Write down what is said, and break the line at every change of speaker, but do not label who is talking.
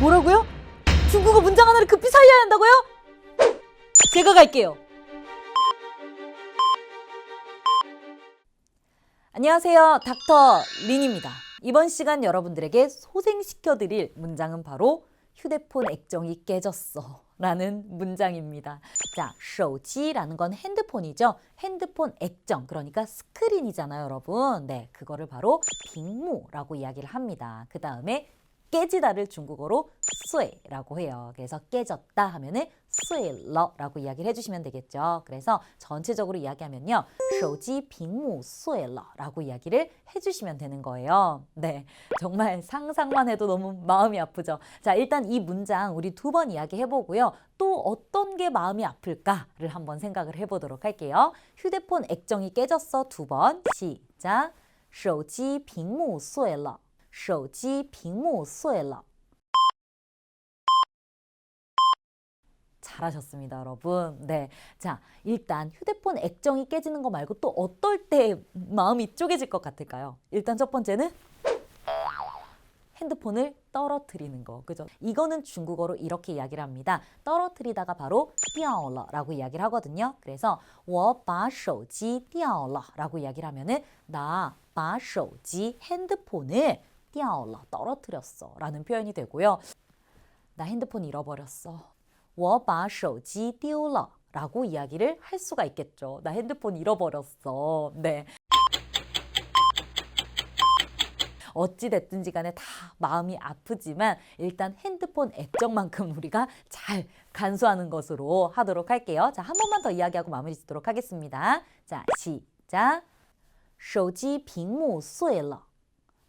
뭐라고요? 중국어 문장 하나를 급히 살려야 한다고요? 제가 갈게요. 안녕하세요. 닥터 린입니다. 이번 시간 여러분들에게 소생시켜드릴 문장은 바로 휴대폰 액정이 깨졌어. 라는 문장입니다. 자, 手机라는 건 핸드폰이죠. 핸드폰 액정, 그러니까 스크린이잖아요, 여러분. 네, 그거를 바로 빙무라고 이야기를 합니다. 그 다음에 깨지다를 중국어로 쇠라고 해요. 그래서 깨졌다 하면은 쇠러라고 이야기를 해주시면 되겠죠. 그래서 전체적으로 이야기하면요, 手机屏幕碎了라고 이야기를 해주시면 되는 거예요. 네, 정말 상상만 해도 너무 마음이 아프죠. 자, 일단 이 문장 우리 두 번 이야기해 보고요. 또 어떤 게 마음이 아플까를 한번 생각을 해보도록 할게요. 휴대폰 액정이 깨졌어 두 번. 시작. 手机屏幕碎了. 手机屏幕碎了. 잘하셨습니다, 여러분. 네. 자, 일단 휴대폰 액정이 깨지는 거 말고 또 어떨 때 마음이 쪼개질 것 같을까요? 일단 첫 번째는 핸드폰을 떨어뜨리는 거. 그죠? 이거는 중국어로 이렇게 이야기를 합니다. 떨어뜨리다가 바로 掉了라고 이야기를 하거든요. 그래서 我把手机掉了라고 이야기를 하면은 나 把手机 핸드폰을 掉了 떨어뜨렸어 라는 표현이 되고요. 나 핸드폰 잃어버렸어. 我把手机丢了 라고 이야기를 할 수가 있겠죠. 나 핸드폰 잃어버렸어. 네. 어찌 됐든지 간에 다 마음이 아프지만 일단 핸드폰 액정만큼 우리가 잘 간수하는 것으로 하도록 할게요. 자, 한 번만 더 이야기하고 마무리 짓도록 하겠습니다. 자, 시작. 手机屏幕碎了.